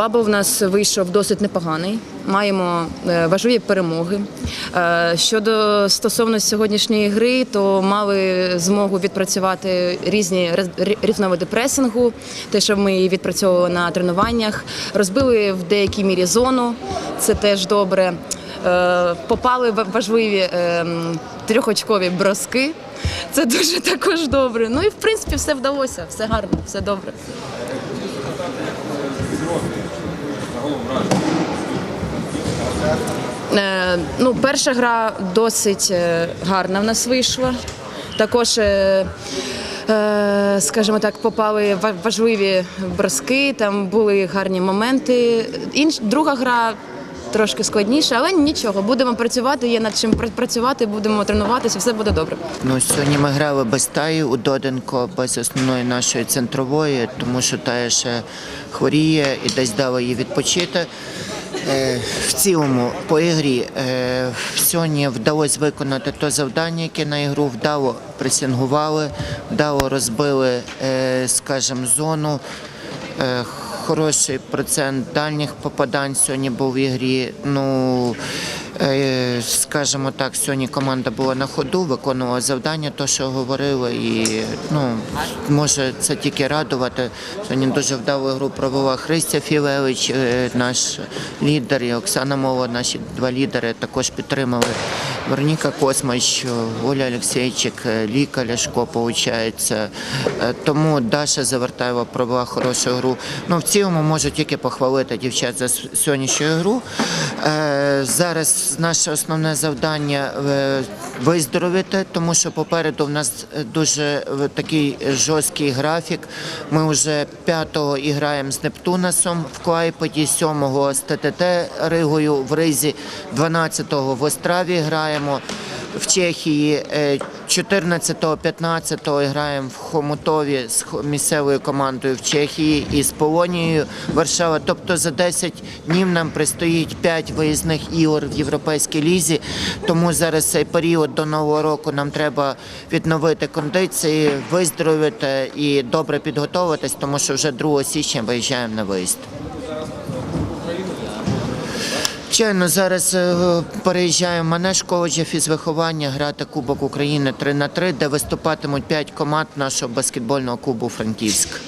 Бабл в нас вийшов досить непоганий. Маємо е, важливі перемоги. Е, Щодо стосовно сьогоднішньої гри, то мали змогу відпрацювати різні різновиди пресингу, те, що ми відпрацьовували на тренуваннях. Розбили в деякій мірі зону, це теж добре. Е, Попали в важливі трьохочкові броски. Це дуже також добре. Ну і в принципі все вдалося, все гарно, все добре. Е, ну, перша гра досить е, гарна в нас вийшла. Також, е, скажімо так, попали ва- важливі броски, там були гарні моменти. Інш, друга гра трошки складніша, але нічого, будемо працювати, є над чим працювати, будемо тренуватися, все буде добре. Ну, сьогодні ми грали без Таї у Доденко, без основної нашої центрової, тому що Тая ще хворіє і десь дала їй відпочити. Е, В цілому по ігрі е, сьогодні вдалося виконати то завдання, яке на ігру вдало пресингували, вдало розбили, е, скажімо, зону. Хороший процент дальніх попадань сьогодні був в ігрі. Ну, скажімо так, сьогодні команда була на ходу, виконувала завдання, то, що говорили, і ну, може це тільки радувати. Сьогодні дуже вдалу гру провела Христя Філевич, е, наш лідер, і Оксана Мова, наші два лідери також підтримали. Вероніка Космач, Оля Олексійчик, е, Ліка Ляшко, виходить. Тому Даша Завертаєва провела хорошу гру. Ну, в цілому можу тільки похвалити дівчат за сьогоднішню гру. Е, Наше основне завдання е, виздоровити, тому що попереду в нас е, дуже е, такий жорсткий графік. Ми вже 5-го і граємо з Нептунасом в Клайподі, 7-го з ТТТ Ригою в Ризі, 12-го в Остраві граємо. В Чехії 14-15 граємо в Хомутові з місцевою командою в Чехії і з Полонією Варшава. Тобто за 10 днів нам предстоїть 5 виїзних ігор в Європейській лізі. Тому зараз цей період до нового року нам треба відновити кондиції, виздоровити і добре підготуватись, тому що вже 2 січня виїжджаємо на виїзд. Звичайно, зараз переїжджає переїжджаємо в манеж коледжа фізвиховання грати Кубок України 3 на 3 де виступатимуть 5 команд нашого баскетбольного клубу Франківськ.